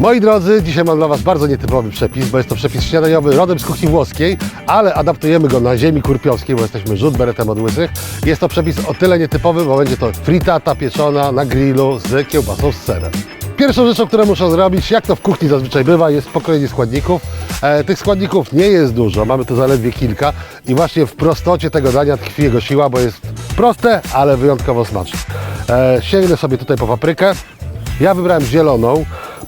Moi drodzy, dzisiaj mam dla Was bardzo nietypowy przepis, bo jest to przepis śniadaniowy rodem z kuchni włoskiej, ale adaptujemy go na ziemi kurpiowskiej, bo jesteśmy rzut beretem od łysych. Jest to przepis o tyle nietypowy, bo będzie to fritata pieczona na grillu z kiełbasą z serem. Pierwszą rzeczą, którą muszę zrobić, jak to w kuchni zazwyczaj bywa, jest pokrojenie składników. E, tych składników nie jest dużo, mamy tu zaledwie kilka i właśnie w prostocie tego dania tkwi jego siła, bo jest proste, ale wyjątkowo smaczne. E, sięgnę sobie tutaj po paprykę. Ja wybrałem zieloną,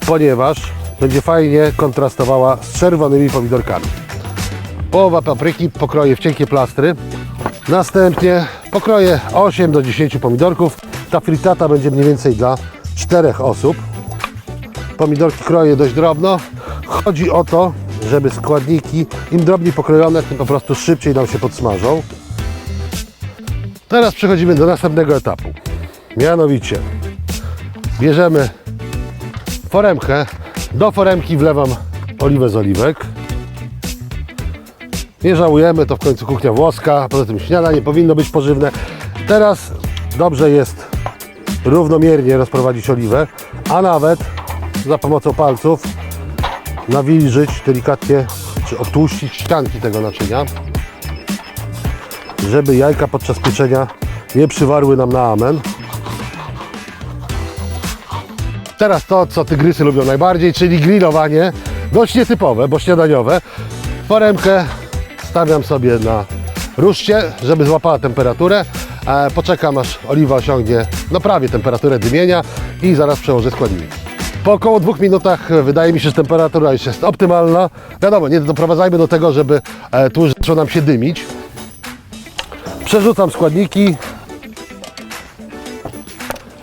ponieważ będzie fajnie kontrastowała z czerwonymi pomidorkami. Połowa papryki pokroję w cienkie plastry. Następnie pokroję 8 do 10 pomidorków. Ta fritata będzie mniej więcej dla 4 osób. Pomidorki kroję dość drobno. Chodzi o to, żeby składniki im drobniej pokrojone, tym po prostu szybciej nam się podsmażą. Teraz przechodzimy do następnego etapu. Mianowicie bierzemy foremkę. Do foremki wlewam oliwę z oliwek. Nie żałujemy, to w końcu kuchnia włoska, poza tym śniadanie powinno być pożywne. Teraz dobrze jest równomiernie rozprowadzić oliwę, a nawet za pomocą palców nawilżyć delikatnie, czy obtłuścić ścianki tego naczynia, żeby jajka podczas pieczenia nie przywarły nam na amen. Teraz to, co tygrysy lubią najbardziej, czyli grillowanie. Dość nietypowe, bo śniadaniowe. Foremkę stawiam sobie na ruszcie, żeby złapała temperaturę. E, Poczekam, aż oliwa osiągnie no prawie temperaturę dymienia i zaraz przełożę składniki. Po około dwóch minutach wydaje mi się, że temperatura już jest optymalna. Wiadomo, nie doprowadzajmy do tego, żeby e, tłuszcz zaczął nam się dymić. Przerzucam składniki.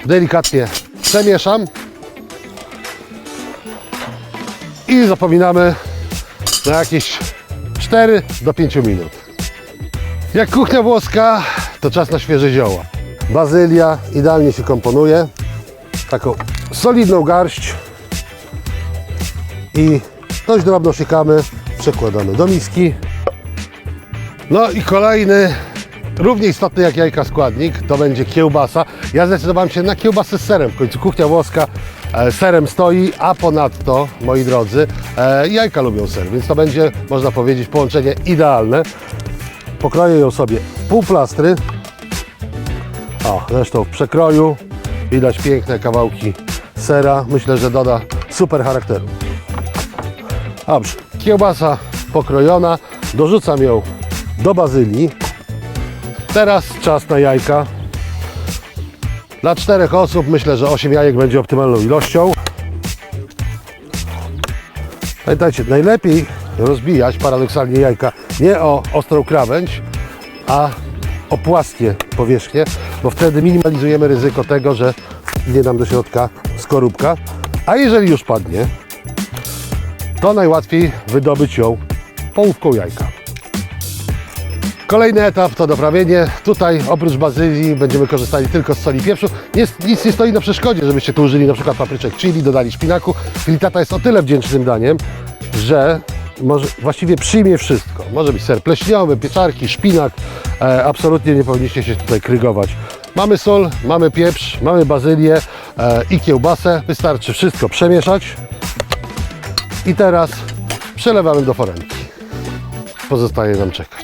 Delikatnie przemieszam. I zapominamy na jakieś 4 do 5 minut. Jak kuchnia włoska, to czas na świeże zioła. Bazylia idealnie się komponuje. Taką solidną garść i dość drobno siekamy, przekładamy do miski. No i kolejny, równie istotny jak jajka składnik, to będzie kiełbasa. Ja zdecydowałem się na kiełbasę z serem. W końcu kuchnia włoska serem stoi, a ponadto, moi drodzy, e, jajka lubią ser, więc to będzie, można powiedzieć, połączenie idealne. Pokroję ją sobie pół plastry. O, zresztą w przekroju widać piękne kawałki sera. Myślę, że doda super charakteru. Dobrze, kiełbasa pokrojona. Dorzucam ją do bazylii. Teraz czas na jajka. Dla czterech osób myślę, że 8 jajek będzie optymalną ilością. Pamiętajcie, najlepiej rozbijać paradoksalnie jajka nie o ostrą krawędź, a o płaskie powierzchnie, bo wtedy minimalizujemy ryzyko tego, że nie nam do środka skorupka. A jeżeli już padnie, to najłatwiej wydobyć ją połówką jajka. Kolejny etap to doprawienie. Tutaj oprócz bazylii będziemy korzystali tylko z soli pieprzu. Nic, nic nie stoi na przeszkodzie, żebyście tu użyli na przykład papryczek chili, dodali szpinaku. Fritata jest o tyle wdzięcznym daniem, że może, właściwie przyjmie wszystko. Może być ser pleśniowy, pieczarki, szpinak. E, absolutnie nie powinniście się tutaj krygować. Mamy sól, mamy pieprz, mamy bazylię e, i kiełbasę. Wystarczy wszystko przemieszać. I teraz przelewamy do foremki. Pozostaje nam czekać.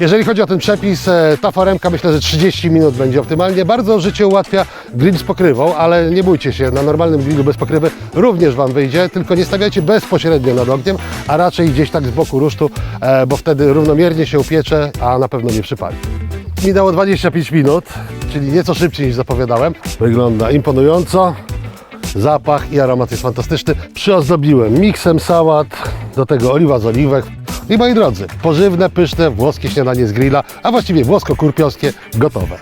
Jeżeli chodzi o ten przepis, e, ta foremka myślę, że 30 minut będzie optymalnie. Bardzo życie ułatwia grill z pokrywą, ale nie bójcie się, na normalnym grillu bez pokrywy również Wam wyjdzie, tylko nie stawiajcie bezpośrednio nad ogniem, a raczej gdzieś tak z boku rusztu, e, bo wtedy równomiernie się upiecze, a na pewno nie przypali. Minęło 25 minut, czyli nieco szybciej niż zapowiadałem. Wygląda imponująco. Zapach i aromat jest fantastyczny. Przyozdobiłem miksem sałat, do tego oliwa z oliwek. I moi drodzy, pożywne, pyszne włoskie śniadanie z grilla, a właściwie włosko-kurpiowskie gotowe.